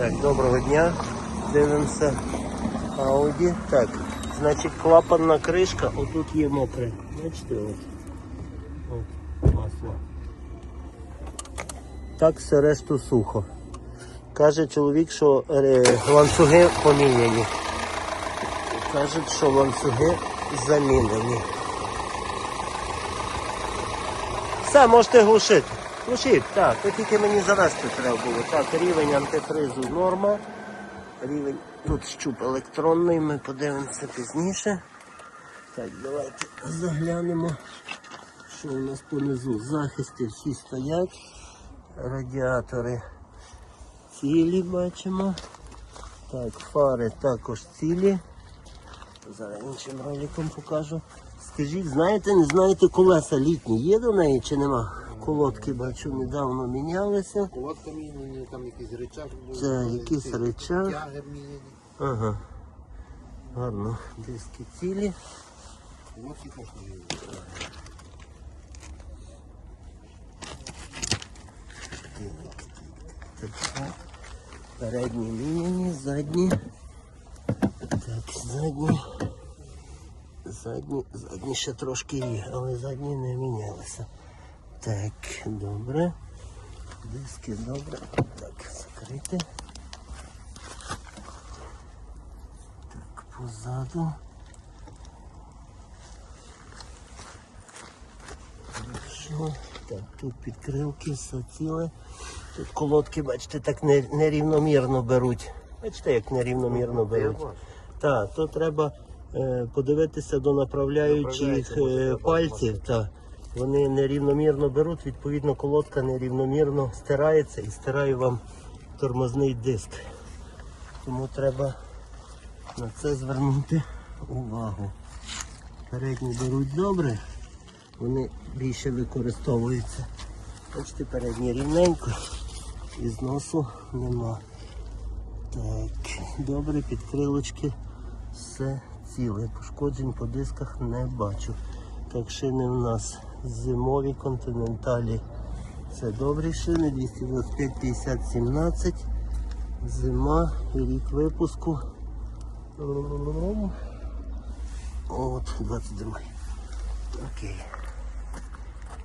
Так, доброго дня. Дивимося Audi. Так, значить клапанна кришка, отут є мокре. Бачите, от. От, масло. Так все решту сухо. Каже чоловік, що е, ланцюги поміняні. Кажуть, що ланцюги замінені. Все, можете глушити. Глушіть, так, то тільки мені завести треба було. Так, рівень антифризу норма. Рівень тут щуп електронний, ми подивимося пізніше. Так, давайте заглянемо, що у нас понизу. Захисти всі стоять. Радіатори цілі бачимо. Так, фари також цілі. Зараз іншим роликом покажу. Скажіть, знаєте, не знаєте колеса літні є до неї чи нема? Колодки бачу недавно мінялися. Колодка міняні, там якийсь речах був. Це якийсь речах. Тяги міняні. Ага. Гарно. Диски цілі. Колодки теж міняні. Передні міняні, задні. Так, задні. Задні, задні ще трошки є, але задні не мінялися. Так, добре. Диски добре. Так, закрити. Так, позаду. Хорошо. Так, тут підкрилки, все ціле. Тут колодки, бачите, так нерівномірно беруть. Бачите, як нерівномірно беруть. Так, то треба е, подивитися до направляючих е, пальців. Так. Вони нерівномірно беруть, відповідно, колодка нерівномірно стирається і стирає вам тормозний диск. Тому треба на це звернути увагу. Передні беруть добре, вони більше використовуються. Бачите, передні рівненько і зносу нема. Так, добре, підкрилочки, все ціле. Пошкоджень по дисках не бачу. Так, шини в нас зимові континенталі. Це добрі шини, 225 50 17. Зима рік випуску. От, 22. Окей.